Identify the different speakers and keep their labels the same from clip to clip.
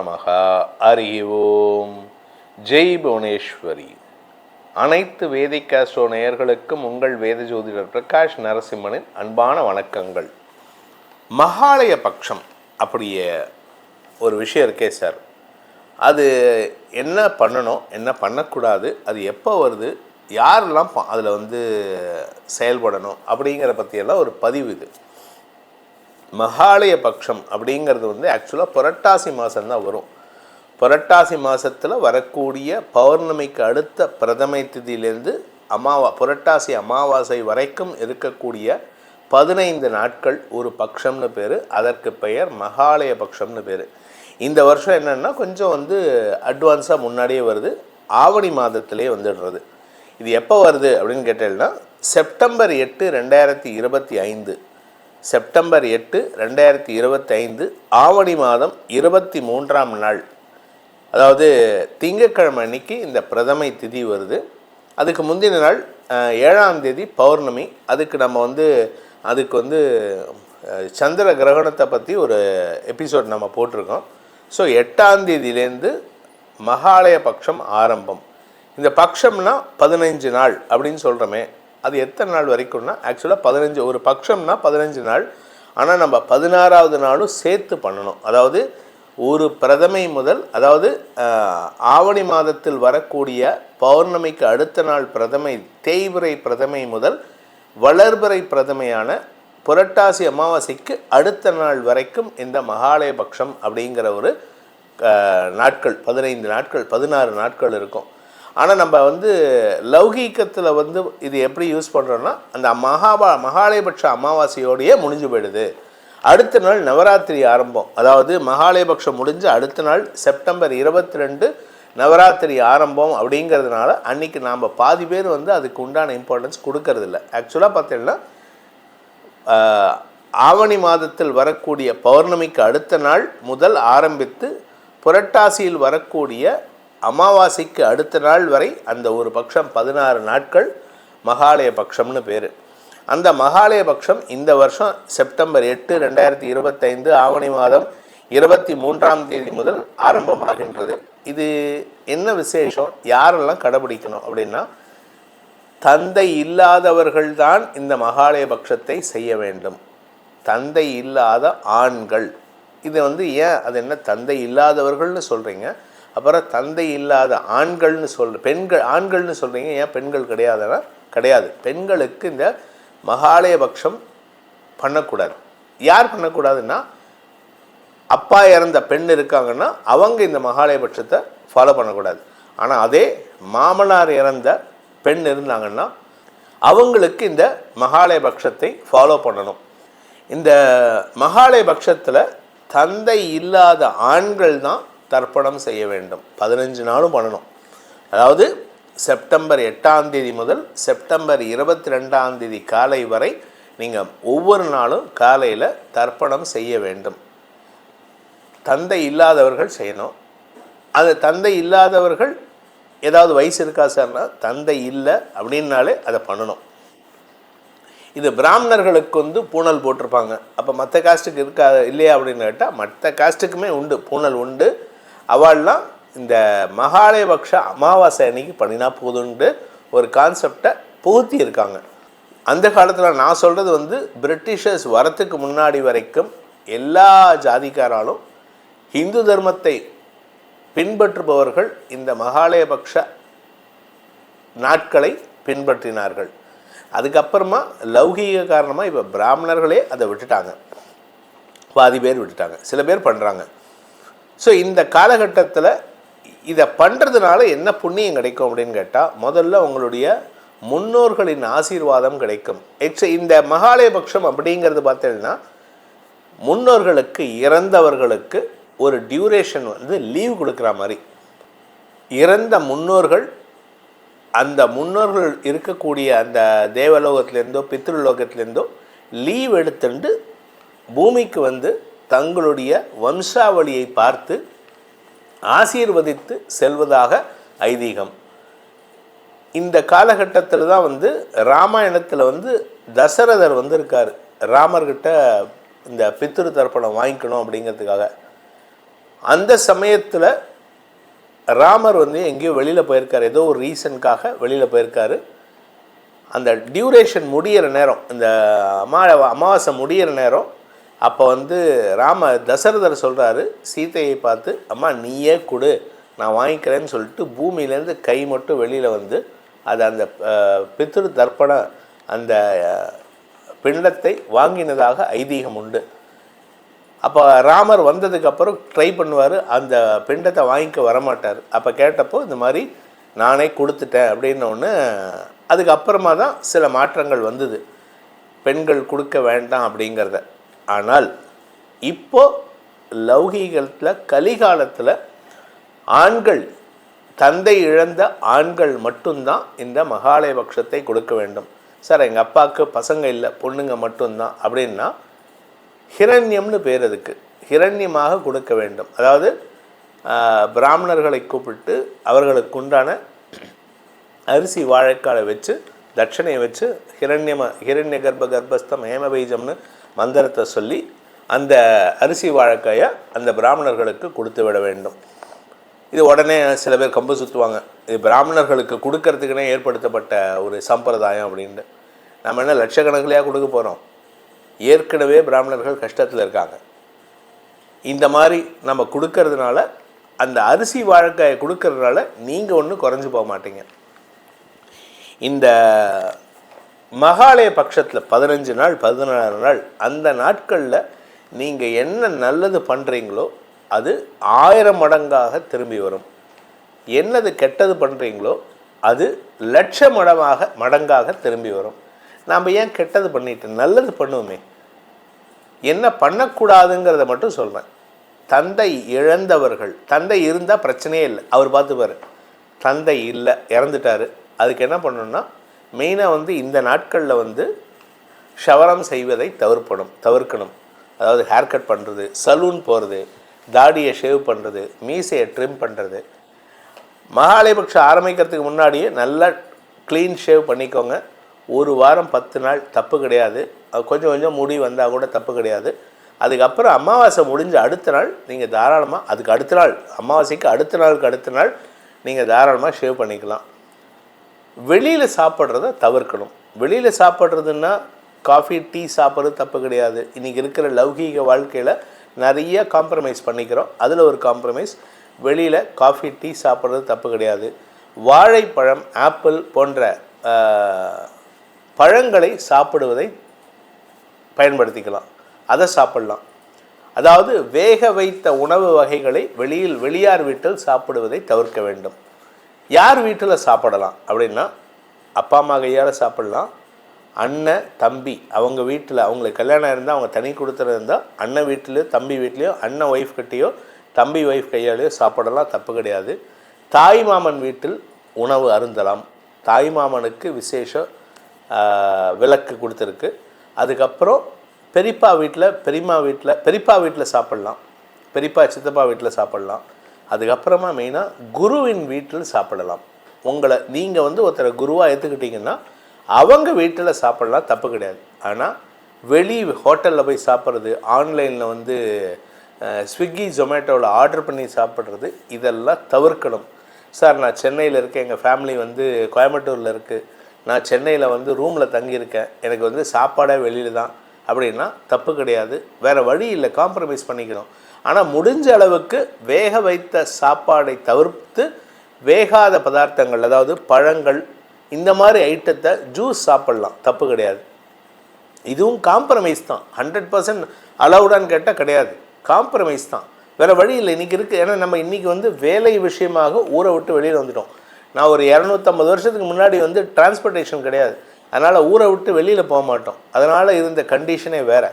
Speaker 1: நமகா ஹரி ஓம் ஜெய் புவனேஸ்வரி. அனைத்து வேதிகாஸ்ட்ரோ நேயர்களுக்கும் உங்கள் வேத ஜோதிடர் பிரகாஷ் நரசிம்மனின் அன்பான வணக்கங்கள். மகாலய பட்சம் அப்படிய ஒரு விஷயம் இருக்கே சார். அது என்ன பண்ணணும் என்ன பண்ணக்கூடாது அது எப்போ வருது யாரெல்லாம் அதில் வந்து செயல்படணும் அப்படிங்கிற பற்றியெல்லாம் ஒரு பதிவு இது. மகாலய பட்சம் அப்படிங்கிறது வந்து ஆக்சுவலாக புரட்டாசி மாதம்தான் வரும். புரட்டாசி மாதத்தில் வரக்கூடிய பௌர்ணமிக்கு அடுத்த பிரதமை திதியிலேருந்து அமாவா புரட்டாசி அமாவாசை வரைக்கும் இருக்கக்கூடிய பதினைந்து நாட்கள் ஒரு பக்ஷம்னு பேர். அதற்கு பெயர் மகாலய பக்ஷம்னு பேர். இந்த வருஷம் என்னென்னா கொஞ்சம் வந்து அட்வான்ஸாக முன்னாடியே வருது. ஆவணி மாதத்திலே வந்துடுறது. இது எப்போ வருது அப்படின்னு கேட்டேன்னா செப்டம்பர் எட்டு ரெண்டாயிரத்தி இருபத்தி ஐந்து. செப்டம்பர் எட்டு ரெண்டாயிரத்தி இருபத்தைந்து ஆவணி மாதம் இருபத்தி மூன்றாம் நாள். அதாவது திங்கக்கிழமை அன்னைக்கு இந்த பிரதமை திதி வருது. அதுக்கு முந்தின நாள் ஏழாம் தேதி பௌர்ணமி. அதுக்கு நம்ம வந்து அதுக்கு வந்து சந்திர கிரகணத்தை பற்றி ஒரு எபிசோட் நம்ம போட்டிருக்கோம். ஸோ எட்டாம் தேதியிலேருந்து மகாலய பட்சம் ஆரம்பம். இந்த பட்சம்னா பதினைஞ்சு நாள் அப்படின்னு சொல்கிறோமே அது எத்தனை நாள் வரைக்கும்னா ஆக்சுவலாக பதினஞ்சு ஒரு பட்சம்னா பதினஞ்சு நாள். ஆனால் நம்ம பதினாறாவது நாளும் சேர்த்து பண்ணணும். அதாவது ஒரு பிரதமை முதல் அதாவது ஆவணி மாதத்தில் வரக்கூடிய பௌர்ணமிக்கு அடுத்த நாள் பிரதமை தேய்விரை பிரதமை முதல் வளர்பிறை பிரதமையான புரட்டாசி அமாவாசைக்கு அடுத்த நாள் வரைக்கும் இந்த மகாலயபக்ஷம் அப்படிங்கிற ஒரு நாட்கள் பதினைந்து நாட்கள் பதினாறு நாட்கள் இருக்கும். ஆனால் நம்ம வந்து லௌகீகத்தில் வந்து இது எப்படி யூஸ் பண்ணுறோன்னா அந்த மகாபா மகாலயபட்ச அமாவாசையோடையே முடிஞ்சு போயிடுது. அடுத்த நாள் நவராத்திரி ஆரம்பம். அதாவது மகாலயபக்ஷம் முடிஞ்சு அடுத்த நாள் செப்டம்பர் இருபத்தி ரெண்டு நவராத்திரி ஆரம்பம் அப்படிங்கிறதுனால அன்னைக்கு நாம் பாதி பேர் வந்து அதுக்கு உண்டான இம்பார்ட்டன்ஸ் கொடுக்கறதில்ல. ஆக்சுவலாக பார்த்தீங்கன்னா ஆவணி மாதத்தில் வரக்கூடிய பௌர்ணமிக்கு அடுத்த நாள் முதல் ஆரம்பித்து புரட்டாசியில் வரக்கூடிய அமாவாசைக்கு அடுத்த நாள் வரை அந்த ஒரு பட்சம் பதினாறு நாட்கள் மகாலய பட்சம்னு பேர். அந்த மகாலய பட்சம் இந்த வருஷம் செப்டம்பர் எட்டு ரெண்டாயிரத்தி இருபத்தைந்து ஆவணி மாதம் இருபத்தி மூன்றாம் தேதி முதல் ஆரம்பமாகின்றது. இது என்ன விசேஷம்? யாரெல்லாம் கடைபிடிக்கணும் அப்படின்னா தந்தை இல்லாதவர்கள்தான் இந்த மகாலய பட்சத்தை செய்ய வேண்டும். தந்தை இல்லாத ஆண்கள். இது வந்து ஏன் அது என்ன தந்தை இல்லாதவர்கள்னு சொல்கிறீங்க அப்புறம் தந்தை இல்லாத ஆண்கள்னு சொல் பெண்கள் ஆண்கள்னு சொல்கிறீங்க ஏன் பெண்கள் கிடையாதுன்னா கிடையாது. பெண்களுக்கு இந்த மகாலய பட்சம் பண்ணக்கூடாது. யார் பண்ணக்கூடாதுன்னா அப்பா இறந்த பெண் இருக்காங்கன்னா அவங்க இந்த மகாலயபட்சத்தை ஃபாலோ பண்ணக்கூடாது. ஆனால் அதே மாமனார் இறந்த பெண் இருந்தாங்கன்னா அவங்களுக்கு இந்த மகாலயபட்சத்தை ஃபாலோ பண்ணணும். இந்த மகாலயபட்சத்தில் தந்தை இல்லாத ஆண்கள் தான் தர்ப்பணம் செய்ய வேண்டும். பதினஞ்சு நாளும் பண்ணணும். அதாவது செப்டம்பர் எட்டாம் தேதி முதல் செப்டம்பர் இருபத்தி ரெண்டாம் தேதி காலை வரை நீங்கள் ஒவ்வொரு நாளும் காலையில் தர்ப்பணம் செய்ய வேண்டும். தந்தை இல்லாதவர்கள் செய்யணும். அது தந்தை இல்லாதவர்கள் ஏதாவது வயசு இருக்கா சார்னா தந்தை இல்லை அப்படின்னாலே அதை பண்ணணும். இது பிராமணர்களுக்கு வந்து பூணல் போட்டிருப்பாங்க. அப்போ மற்ற காஸ்ட்டுக்கு இருக்கா இல்லையா அப்படின்னு கேட்டால் மற்ற காஸ்ட்டுக்குமே உண்டு. பூணல் உண்டு. அவள்லாம் இந்த மகாலயபக்ஷ அமாவாசை அன்னைக்கு பண்ணினா போதுன்ட்டு ஒரு கான்செப்டை புகுத்தி இருக்காங்க அந்த காலத்தில் நான் சொல்கிறது வந்து பிரிட்டிஷர்ஸ் வரத்துக்கு முன்னாடி வரைக்கும் எல்லா ஜாதிக்காராலும் இந்து தர்மத்தை பின்பற்றுபவர்கள் இந்த மகாலயபக்ஷ நாட்களை பின்பற்றினார்கள். அதுக்கப்புறமா லௌகீக காரணமாக இப்போ பிராமணர்களே அதை விட்டுட்டாங்க. பாதி பேர் விட்டுட்டாங்க. சில பேர் பண்ணுறாங்க ஸோ இந்த காலகட்டத்தில் இதை பண்ணுறதுனால என்ன புண்ணியம் கிடைக்கும் அப்படின்னு கேட்டால் முதல்ல உங்களுடைய முன்னோர்களின் ஆசீர்வாதம் கிடைக்கும். எக்ஸ் இந்த மகாலயபக்ஷம் அப்படிங்கிறது பார்த்தீங்கன்னா முன்னோர்களுக்கு இறந்தவர்களுக்கு ஒரு டியூரேஷன் வந்து லீவ் கொடுக்குற மாதிரி. இறந்த முன்னோர்கள் அந்த முன்னோர்கள் இருக்கக்கூடிய அந்த தேவலோகத்திலேருந்தோ பித்ருலோகத்திலேருந்தோ லீவ் எடுத்துட்டு பூமிக்கு வந்து தங்களுடைய வம்சாவளியை பார்த்து ஆசீர்வதித்து செல்வதாக ஐதீகம். இந்த காலகட்டத்தில் தான் வந்து ராமாயணத்தில் வந்து தசரதர் வந்து இருக்கார் ராமர்கிட்ட இந்த பித்ரு தர்ப்பணம் வாங்கிக்கணும் அப்படிங்கிறதுக்காக. அந்த சமயத்தில் ராமர் வந்து எங்கேயோ வெளியில் போயிருக்கார். ஏதோ ஒரு ரீசனுக்காக வெளியில் போயிருக்காரு. அந்த டியூரேஷன் முடியிற நேரம் இந்த அமா அமாவாசை முடியிற நேரம் அப்போ வந்து ராம தசரதர் சொல்கிறாரு சீதையை பார்த்து அம்மா நீயே கொடு. நான் வாங்கிக்கிறேன்னு சொல்லிட்டு பூமியிலேருந்து கை மட்டும் வெளியில் வந்து அது அந்த பித்ரு தர்ப்பண அந்த பிண்டத்தை வாங்கினதாக ஐதீகம் உண்டு. அப்போ ராமர் வந்ததுக்கப்புறம் ட்ரை பண்ணுவார் அந்த பிண்டத்தை வாங்கிக்க வரமாட்டார். அப்போ கேட்டப்போ இந்த மாதிரி நானே கொடுத்துட்டேன் அப்படின்னு ஒன்று அதுக்கப்புறமா தான் சில மாற்றங்கள் வந்தது. பெண்கள் கொடுக்க வேண்டாம் அப்படிங்கிறத. ஆனால் இப்போது லௌகீகத்தில் கலிகாலத்தில் ஆண்கள் தந்தை இழந்த ஆண்கள் மட்டும்தான் இந்த மகாலய பட்சத்தை கொடுக்க வேண்டும். சார் எங்கள் அப்பாவுக்கு பசங்க இல்லை பொண்ணுங்க மட்டும்தான். அப்படின்னா ஹிரண்யம்னு பேர் அதுக்கு. ஹிரண்யமாக கொடுக்க வேண்டும். அதாவது பிராமணர்களை கூப்பிட்டு அவர்களுக்கு உண்டான அரிசி வாழைக்காலை வச்சு தட்சணையை வச்சு ஹிரண்யம ஹிரண்ய கர்ப்ப கர்ப்பஸ்தம் ஹேமபீஜம்னு மந்திரத்தை சொல்லி அந்த அரிசி வாழைக்காயை அந்த பிராமணர்களுக்கு கொடுத்து விட வேண்டும். இது உடனே சில பேர் கம்பு சுற்றுவாங்க இது பிராமணர்களுக்கு கொடுக்கறதுக்குனே ஏற்படுத்தப்பட்ட ஒரு சம்பிரதாயம் அப்படின்ட்டு. நம்ம என்ன லட்சக்கணக்கிலையாக கொடுக்க போகிறோம் ஏற்கனவே பிராமணர்கள் கஷ்டத்தில் இருக்காங்க. இந்த மாதிரி நம்ம கொடுக்கறதுனால அந்த அரிசி வாழைக்காயை கொடுக்கறதுனால நீங்கள் ஒன்றும் குறைஞ்சி போக மாட்டீங்க. இந்த மகாலய பட்சத்தில் பதினஞ்சு நாள் பதினாறு நாள் அந்த நாட்களில் நீங்கள் என்ன நல்லது பண்ணுறீங்களோ அது ஆயிரம் மடங்காக திரும்பி வரும். என்னது கெட்டது பண்ணுறீங்களோ அது லட்ச மடமாக மடங்காக திரும்பி வரும். நாம் ஏன் கெட்டது பண்ணிட்டு நல்லது பண்ணுவோமே? என்ன பண்ணக்கூடாதுங்கிறத மட்டும் சொல்கிறேன் தந்தை இழந்தவர்கள் தந்தை இருந்தால் பிரச்சனையே இல்லை. அவர் பார்த்துப்பார் தந்தை இல்லை இறந்துட்டார். அதுக்கு என்ன பண்ணணும்னா மெயினாக வந்து இந்த நாட்களில் வந்து ஷவரம் செய்வதை தவிர்ப்பணும் தவிர்க்கணும். அதாவது ஹேர் கட் பண்ணுறது சலூன் போகிறது தாடியை ஷேவ் பண்ணுறது மீசையை ட்ரிம் பண்ணுறது மகாலயபக்ஷம் ஆரம்பிக்கிறதுக்கு முன்னாடியே நல்லா க்ளீன் ஷேவ் பண்ணிக்கோங்க. ஒரு வாரம் பத்து நாள் தப்பு கிடையாது. கொஞ்சம் கொஞ்சம் முடி வந்தால் கூட தப்பு கிடையாது. அதுக்கப்புறம் அமாவாசை முடிஞ்ச அடுத்த நாள் நீங்கள் தாராளமாக அதுக்கு அடுத்த நாள் அமாவாசைக்கு அடுத்த நாளுக்கு அடுத்த நாள் நீங்கள் தாராளமாக ஷேவ் பண்ணிக்கலாம். வெளியில் சாப்பிட்றத தவிர்க்கணும். வெளியில் சாப்பிட்றதுன்னா காஃபி டீ சாப்பிட்றது தப்பு கிடையாது. இன்றைக்கி இருக்கிற லௌகீக வாழ்க்கையில் நிறைய காம்ப்ரமைஸ் பண்ணிக்கிறோம். அதில் ஒரு காம்ப்ரமைஸ் வெளியில் காஃபி டீ சாப்பிட்றது தப்பு கிடையாது. வாழைப்பழம் ஆப்பிள் போன்ற பழங்களை சாப்பிடுவதை பயன்படுத்திக்கலாம். அதை சாப்பிடலாம். அதாவது வேக வைத்த உணவு வகைகளை வெளியில் வெளியார் வீட்டில் சாப்பிடுவதை தவிர்க்க வேண்டும். யார் வீட்டில் சாப்பிடலாம் அப்படின்னா அப்பா அம்மா கையால் சாப்பிடலாம். அண்ணன் தம்பி அவங்க வீட்டில் அவங்களுக்கு கல்யாணம் இருந்தால் அவங்க தனி கொடுத்துறது இருந்தால் அண்ணன் வீட்டிலையோ தம்பி வீட்லேயோ அண்ணன் ஒய்ஃப் கிட்டேயோ தம்பி ஒய்ஃப் கையாலேயோ சாப்பிடலாம் தப்பு கிடையாது. தாய் மாமன் வீட்டில் உணவு அருந்தலாம். தாய் மாமனுக்கு விசேஷ விளக்கு கொடுத்துருக்கு. அதுக்கப்புறம் பெரியப்பா வீட்டில் பெரியம்மா வீட்டில் பெரியப்பா வீட்டில் சாப்பிட்லாம். பெரியப்பா சித்தப்பா வீட்டில் சாப்பிட்லாம். அதுக்கப்புறமா மெயினாக குருவின் வீட்டில் சாப்பிடலாம். உங்களை நீங்கள் வந்து ஒருத்தரை குருவாக ஏற்றுக்கிட்டீங்கன்னா அவங்க வீட்டில் சாப்பிடலாம் தப்பு கிடையாது. ஆனால் வெளி ஹோட்டலில் போய் சாப்பிட்றது ஆன்லைனில் வந்து ஸ்விக்கி ஜொமேட்டோவில் ஆர்டர் பண்ணி சாப்பிட்றது இதெல்லாம் தவிர்க்கணும். சார் நான் சென்னையில் இருக்கேன் எங்கள் ஃபேமிலி வந்து கோயம்புத்தூரில் இருக்குது நான் சென்னையில் வந்து ரூமில் தங்கியிருக்கேன். எனக்கு வந்து சாப்பாடே வெளியில் தான். அப்படின்னா தப்பு கிடையாது. வேறு வழி இல்லை காம்ப்ரமைஸ் பண்ணிக்கணும். ஆனால் முடிஞ்ச அளவுக்கு வேக வைத்த சாப்பாடை தவிர்த்து வேகாத பதார்த்தங்கள் அதாவது பழங்கள் இந்த மாதிரி ஐட்டத்தை ஜூஸ் சாப்பிட்லாம். தப்பு கிடையாது. இதுவும் காம்ப்ரமைஸ் தான். ஹண்ட்ரட் பர்சன்ட் அலவுடான்னு கேட்டால் கிடையாது. காம்ப்ரமைஸ் தான். வேறு வழி இல்லை. இன்றைக்கி இருக்குது ஏன்னா நம்ம இன்றைக்கி வந்து வேலை விஷயமாக ஊரை விட்டு வெளியில் வந்துட்டோம். நான் ஒரு இரநூத்தம்பது வருஷத்துக்கு முன்னாடி வந்து டிரான்ஸ்போர்ட்டேஷன் கிடையாது. அதனால் ஊரை விட்டு வெளியில் போக மாட்டோம். அதனால் இருந்த கண்டிஷனே வேறு.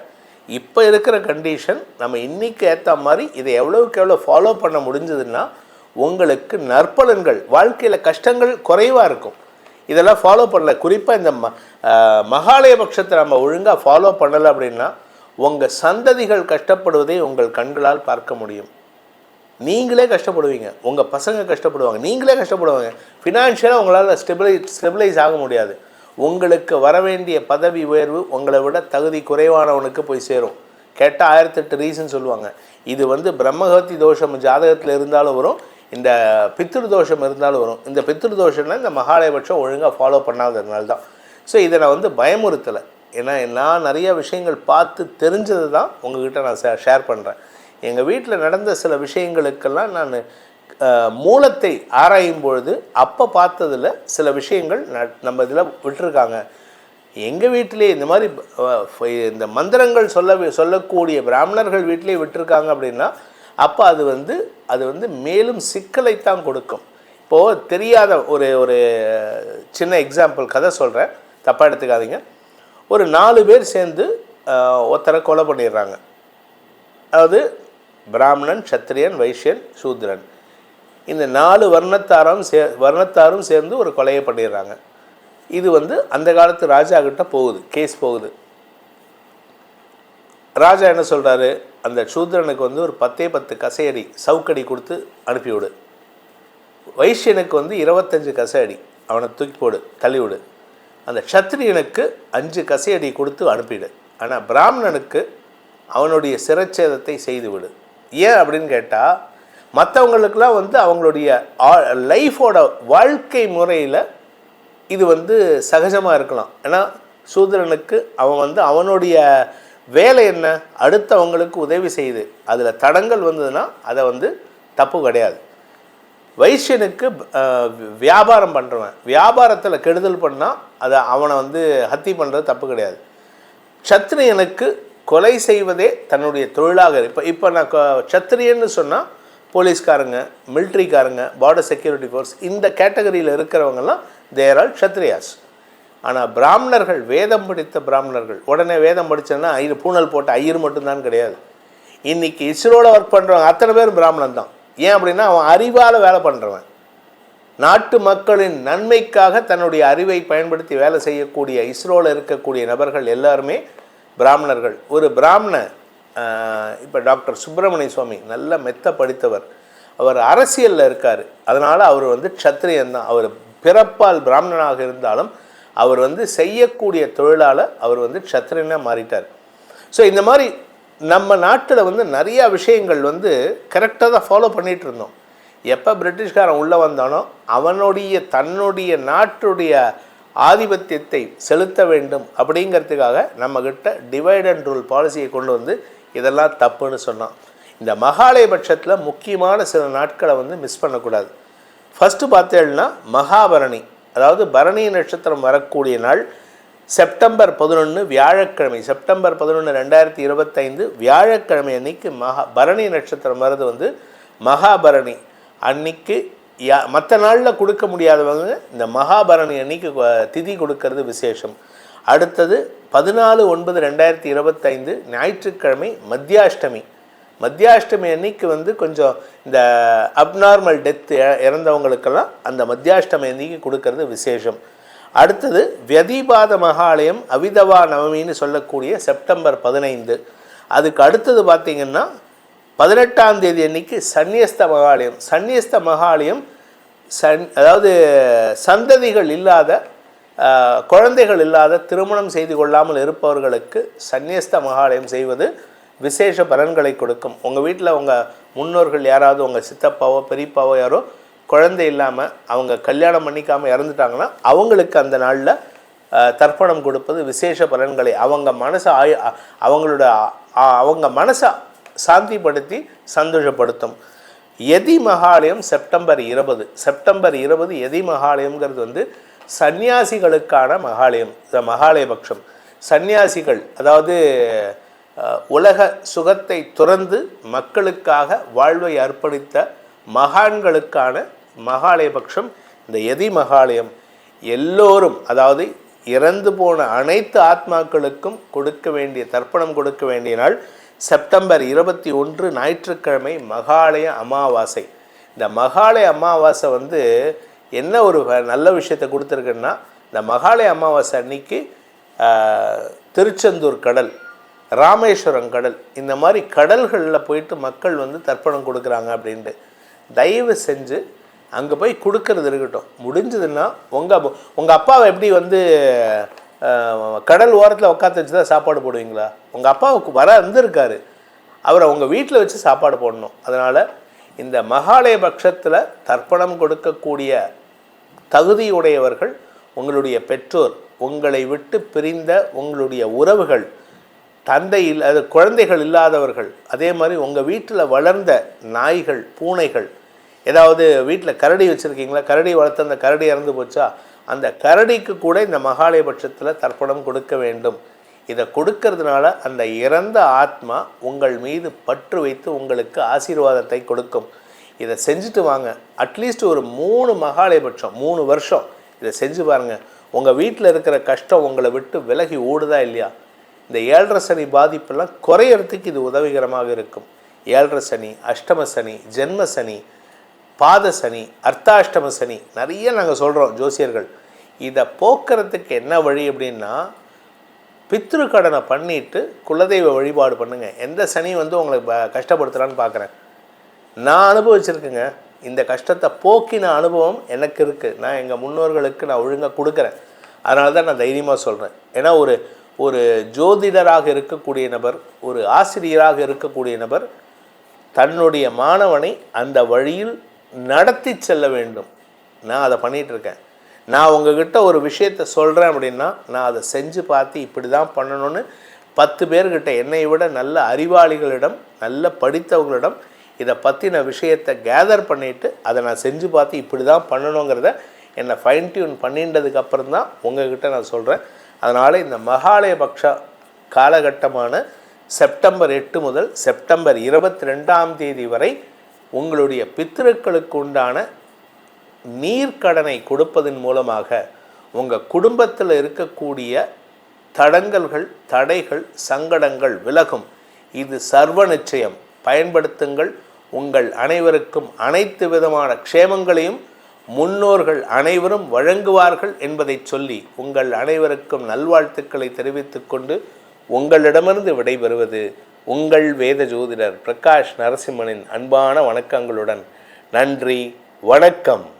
Speaker 1: இப்போ இருக்கிற கண்டிஷன் நம்ம இன்னைக்கு ஏற்ற மாதிரி இதை எவ்வளோக்கு எவ்வளோ ஃபாலோ பண்ண முடிஞ்சதுன்னா உங்களுக்கு நற்பலன்கள் வாழ்க்கையில் கஷ்டங்கள் குறைவாக இருக்கும். இதெல்லாம் ஃபாலோ பண்ணல. குறிப்பாக இந்த ம மகாலய பட்சத்தை நம்ம ஒழுங்காக ஃபாலோ பண்ணலை அப்படின்னா உங்கள் சந்ததிகள் கஷ்டப்படுவதை உங்கள் கண்களால் பார்க்க முடியும். நீங்களே கஷ்டப்படுவீங்க. உங்கள் பசங்க கஷ்டப்படுவாங்க. நீங்களே கஷ்டப்படுவாங்க. ஃபினான்ஷியலாக உங்களால் ஸ்டெபிலைஸ் ஸ்டெபிலைஸ் ஆக முடியாது. உங்களுக்கு வரவேண்டிய பதவி உயர்வு உங்களை விட தகுதி குறைவானவனுக்கு போய் சேரும். கேட்டால் ஆயிரத்தெட்டு ரீசன் சொல்லுவாங்க. இது வந்து பிரம்மகத்தி தோஷம் ஜாதகத்தில் இருந்தாலும் வரும் இந்த பித்ரு தோஷம் இருந்தாலும் வரும். இந்த பித்ரு தோஷம்னா இந்த மகாலயபட்சம் ஒழுங்காக ஃபாலோ பண்ணாததுனால தான். ஸோ இதை நான் வந்து பயமுறுத்தலை. ஏன்னா நான் நிறைய விஷயங்கள் பார்த்து தெரிஞ்சது தான் உங்ககிட்ட நான் ஷேர் பண்ணுறேன் எங்கள் வீட்டில் நடந்த சில விஷயங்களுக்கெல்லாம் நான் மூலத்தை ஆராயும் பொழுது அப்போ பார்த்ததில் சில விஷயங்கள் ந- நம்ம இதில் விட்டுருக்காங்க. எங்கள் வீட்டிலே இந்த மாதிரி இந்த மந்திரங்கள் சொல்ல சொல்லக்கூடிய பிராமணர்கள் வீட்டிலே விட்டுருக்காங்க அப்படின்னா அப்போ அது வந்து அது வந்து மேலும் சிக்கலைத்தான் கொடுக்கும். இப்போது தெரியாத ஒரு ஒரு சின்ன எக்ஸாம்பிள் கதை சொல்கிறேன் தப்பாக எடுத்துக்காதீங்க. ஒரு நாலு பேர் சேர்ந்து ஒருத்தரை கொலை பண்ணிடுறாங்க. அதாவது பிராமணன் சத்திரியன் வைஷ்யன் சூத்ரன். இந்த நாலு வர்ணத்தாரும் சே வர்ணத்தாரும் சேர்ந்து ஒரு கொலையை பண்ணிடுறாங்க. இது வந்து அந்த காலத்து ராஜா கிட்ட போகுது கேஸ் போகுது. ராஜா என்ன சொல்கிறாரு அந்த சூத்ரனுக்கு வந்து ஒரு பத்தே பத்து கசையடி சவுக்கடி கொடுத்து அனுப்பிவிடு வைஷ்யனுக்கு வந்து இருபத்தஞ்சு கசையடி அவனை தூக்கி போடு தள்ளிவிடு அந்த சத்திரியனுக்கு அஞ்சு கசையடி கொடுத்து அனுப்பிடு. ஆனால் பிராமணனுக்கு அவனுடைய சிரச்சேதத்தை செய்து விடு. ஏன் அப்படின்னு கேட்டால் மற்றவங்களுக்கெல்லாம் வந்து அவங்களுடைய லைஃபோட வாழ்க்கை முறையில் இது வந்து சகஜமாக இருக்கலாம். ஏன்னா சூதரனுக்கு அவன் வந்து அவனுடைய வேலை என்ன? அடுத்தவங்களுக்கு உதவி செய்யுது அதில் தடங்கள் வந்ததுன்னா அதை வந்து தப்பு கிடையாது. வைசியனுக்கு வியாபாரம் பண்ணுறவன் வியாபாரத்தில் கெடுதல் பண்ணால் அதை அவனை வந்து ஹத்தி பண்ணுறது தப்பு கிடையாது. சத்ரியனுக்கு கொலை செய்வதே தன்னுடைய தொழிலாக இப்போ இப்போ நான் சத்திரியன்னு சொன்னால் போலீஸ்காரங்க மிலிட்ரிக்காரங்க பார்டர் செக்யூரிட்டி ஃபோர்ஸ் இந்த கேட்டகரியில் இருக்கிறவங்கெல்லாம் தேர் ஆல் க்ஷத்ரியாஸ். ஆனால் பிராமணர்கள் வேதம் படித்த பிராமணர்கள் உடனே வேதம் படித்தோன்னா ஐயர் பூனல் போட்ட ஐயர் மட்டும்தான் கிடையாது. இன்னைக்கு இஸ்ரோவில் ஒர்க் பண்ணுறவங்க அத்தனை பேரும் பிராமணன் தான். ஏன் அப்படின்னா அவன் அறிவால் வேலை பண்ணுறவன் நாட்டு மக்களின் நன்மைக்காக தன்னுடைய அறிவை பயன்படுத்தி வேலை செய்யக்கூடிய இஸ்ரோவில் இருக்கக்கூடிய நபர்கள் எல்லாருமே பிராமணர்கள். ஒரு பிராமண இப்போ டாக்டர் சுப்பிரமணிய சுவாமி நல்ல மெத்த படித்தவர். அவர் அரசியலில் இருக்கார். அதனால் அவர் வந்து க்ஷத்ரியன் தான். அவர் பிறப்பால் பிராமணனாக இருந்தாலும் அவர் வந்து செய்யக்கூடிய தொழிலால் அவர் வந்து க்ஷத்ரியனாக மாறிட்டார். ஸோ இந்த மாதிரி நம்ம நாட்டில் வந்து நிறையா விஷயங்கள் வந்து கரெக்டாக தான் ஃபாலோ பண்ணிகிட்டு இருந்தோம். எப்போ பிரிட்டிஷ்காரன் உள்ளே வந்தானோ அவனுடைய தன்னுடைய நாட்டுடைய ஆதிபத்தியத்தை செலுத்த வேண்டும் அப்படிங்கிறதுக்காக நம்மக்கிட்ட டிவைட் அண்ட் ரூல் பாலிசியை கொண்டு வந்து இதெல்லாம் தப்புன்னு சொன்னான். இந்த மகாலயபட்சத்தில் முக்கியமான சில நாட்களை வந்து மிஸ் பண்ணக்கூடாது. ஃபஸ்ட்டு பார்த்தேன்னா மகாபரணி. அதாவது பரணி நட்சத்திரம் வரக்கூடிய நாள் செப்டம்பர் பதினொன்று வியாழக்கிழமை. செப்டம்பர் பதினொன்று ரெண்டாயிரத்தி இருபத்தைந்து வியாழக்கிழமை அன்னைக்கு மகா பரணி நட்சத்திரம் வர்றது வந்து மகாபரணி. அன்னைக்கு யா மற்ற நாளில் கொடுக்க முடியாதவங்க இந்த மகாபரணி அன்னைக்கு திதி கொடுக்கறது விசேஷம். அடுத்தது பதினாலு ஒன்பது ரெண்டாயிரத்தி இருபத்தைந்து ஞாயிற்றுக்கிழமை மத்தியாஷ்டமி. மத்தியாஷ்டமி அன்னைக்கு வந்து கொஞ்சம் இந்த அப்நார்மல் டெத் இறந்தவங்களுக்கெல்லாம் அந்த மத்தியாஷ்டமி அன்னைக்கு கொடுக்கறது விசேஷம். அடுத்தது வியதிபாத மகாலயம் அவிதவா நவமின்னு சொல்லக்கூடிய செப்டம்பர் பதினைந்து. அதுக்கு அடுத்தது பார்த்திங்கன்னா பதினெட்டாம் தேதி அன்னைக்கு சந்நியஸ்த மகாலயம். சந்நியஸ்த மகாலயம் சன் அதாவது சந்ததிகள் இல்லாத குழந்தைகள் இல்லாத திருமணம் செய்து கொள்ளாமல் இருப்பவர்களுக்கு சந்நியஸ்த மகாலயம் செய்வது விசேஷ பலன்களை கொடுக்கும். உங்கள் வீட்டில் உங்கள் முன்னோர்கள் யாராவது உங்கள் சித்தப்பாவோ பெரியப்பாவோ யாரோ குழந்தை இல்லாமல் அவங்க கல்யாணம் பண்ணிக்காமல் இறந்துட்டாங்கன்னா அவங்களுக்கு அந்த நாளில் தர்ப்பணம் கொடுப்பது விசேஷ பலன்களை அவங்க மனசை ஆயு அவங்களோட அவங்க மனசை சாந்திப்படுத்தி சந்தோஷப்படுத்தும். எதி மகாலயம் செப்டம்பர் இருபது. செப்டம்பர் இருபது எதி மகாலயம்ங்கிறது வந்து சந்நியாசிகளுக்கான மகாலயம் இந்த மகாலயபக்ஷம். சந்நியாசிகள் அதாவது உலக சுகத்தை துறந்து மக்களுக்காக வாழ்வை அர்ப்பணித்த மகான்களுக்கான மகாலயபக்ஷம் இந்த எதி மகாலயம். எல்லோரும் அதாவது இறந்து போன அனைத்து ஆத்மாக்களுக்கும் கொடுக்க வேண்டிய தர்ப்பணம் கொடுக்க வேண்டிய நாள் செப்டம்பர் இருபத்தி ஒன்று ஞாயிற்றுக்கிழமை மகாலய அமாவாசை. இந்த மகாலய அமாவாசை வந்து என்ன ஒரு நல்ல விஷயத்தை கொடுத்துருக்குன்னா இந்த மகாலய அமாவாசை அன்னைக்கு திருச்செந்தூர் கடல் ராமேஸ்வரம் கடல் இந்த மாதிரி கடல்களில் போயிட்டு மக்கள் வந்து தர்ப்பணம் கொடுக்குறாங்க அப்படின்ட்டு. தயவு செஞ்சு அங்கே போய் கொடுக்கறது இருக்கட்டும். முடிஞ்சதுன்னா உங்கள் உங்கள் அப்பாவை எப்படி வந்து கடல் ஓரத்தில் உட்காந்து வச்சு தான் சாப்பாடு போடுவீங்களா? உங்கள் அப்பாவுக்கு வர இருந்திருக்காரு அவரை உங்கள் வீட்டில் வச்சு சாப்பாடு போடணும். அதனால் இந்த மகாலய பட்சத்தில் தர்ப்பணம் கொடுக்கக்கூடிய தகுதியுடையவர்கள் உங்களுடைய பெற்றோர் உங்களை விட்டு பிரிந்த உங்களுடைய உறவுகள் தந்தை இல்லாத குழந்தைகள் இல்லாதவர்கள் அதே மாதிரி உங்கள் வீட்டில் வளர்ந்த நாய்கள் பூனைகள் ஏதாவது வீட்டில் கரடி வச்சுருக்கீங்களா? கரடி வளர்த்து அந்த கரடி இறந்து போச்சா? அந்த கரடிக்கு கூட இந்த மகாலய பட்சத்தில் தர்ப்பணம் கொடுக்க வேண்டும். இதை கொடுக்கறதுனால அந்த இறந்த ஆத்மா உங்கள் மீது பற்று வைத்து உங்களுக்கு ஆசீர்வாதத்தை கொடுக்கும். இதை செஞ்சுட்டு வாங்க. அட்லீஸ்ட் ஒரு மூணு மகாலயபட்சம் மூணு வருஷம் இதை செஞ்சு பாருங்கள் உங்கள் வீட்டில் இருக்கிற கஷ்டம் உங்களை விட்டு விலகி ஓடுதா இல்லையா? இந்த ஏழரை சனி பாதிப்பெல்லாம் குறையறதுக்கு இது உதவிகரமாக இருக்கும். ஏழரை சனி அஷ்டம சனி ஜென்ம சனி பாத சனி அர்த்தாஷ்டம சனி நிறைய நாங்கள் சொல்கிறோம் ஜோசியர்கள். இதை போக்குறதுக்கு என்ன வழி அப்படின்னா பித்ரு கடனை பண்ணிட்டு குலதெய்வ வழிபாடு பண்ணுங்கள் எந்த சனி வந்து உங்களை ப- பார்க்குறேன் நான் அனுபவிச்சிருக்கேங்க. இந்த கஷ்டத்தை போக்கின அனுபவம் எனக்கு இருக்குது நான் எங்கள் முன்னோர்களுக்கு நான் ஒழுங்காக கொடுக்குறேன். அதனால தான் நான் தைரியமாக சொல்கிறேன் ஏன்னா ஒரு ஒரு ஜோதிடராக இருக்கக்கூடிய நபர் ஒரு ஆசிரியராக இருக்கக்கூடிய நபர் தன்னுடைய மாணவனை அந்த வழியில் நடத்தி செல்ல வேண்டும். நான் அதை பண்ணிகிட்ருக்கேன் இருக்கேன். நான் உங்ககிட்ட ஒரு விஷயத்தை சொல்கிறேன் அப்படின்னா நான் அதை செஞ்சு பார்த்து இப்படி தான் பண்ணணும்னு பத்து பேர்கிட்ட என்னை விட நல்ல அறிவாளிகளிடம் நல்ல படித்தவங்களிடம் இதை பற்றின விஷயத்தை கேதர் பண்ணிவிட்டு அதை நான் செஞ்சு பார்த்து இப்படி தான் பண்ணணுங்கிறத என்னை ஃபைன் டியூன் பண்ணின்றதுக்கப்புறம் தான் உங்ககிட்ட நான் சொல்கிறேன் அதனால் இந்த மகாலய பக்ஷ காலகட்டமான செப்டம்பர் எட்டு முதல் செப்டம்பர் இருபத்தி ரெண்டாம் தேதி வரை உங்களுடைய பித்திருக்களுக்கு உண்டான நீர்க்கடனை கொடுப்பதன் மூலமாக உங்கள் குடும்பத்தில் இருக்கக்கூடிய தடங்கல்கள் தடைகள் சங்கடங்கள் விலகும். இது சர்வ நிச்சயம். பயன்படுத்துங்கள். உங்கள் அனைவருக்கும் அனைத்து விதமான க்ஷேமங்களையும் முன்னோர்கள் அனைவரும் வழங்குவார்கள் என்பதைச் சொல்லி உங்கள் அனைவருக்கும் நல்வாழ்த்துக்களை தெரிவித்துக் கொண்டு உங்களிடமிருந்து விடைபெறுவது உங்கள் வேத ஜோதிடர் பிரகாஷ் நரசிம்மனின் அன்பான வணக்கங்களுடன். நன்றி. வணக்கம்.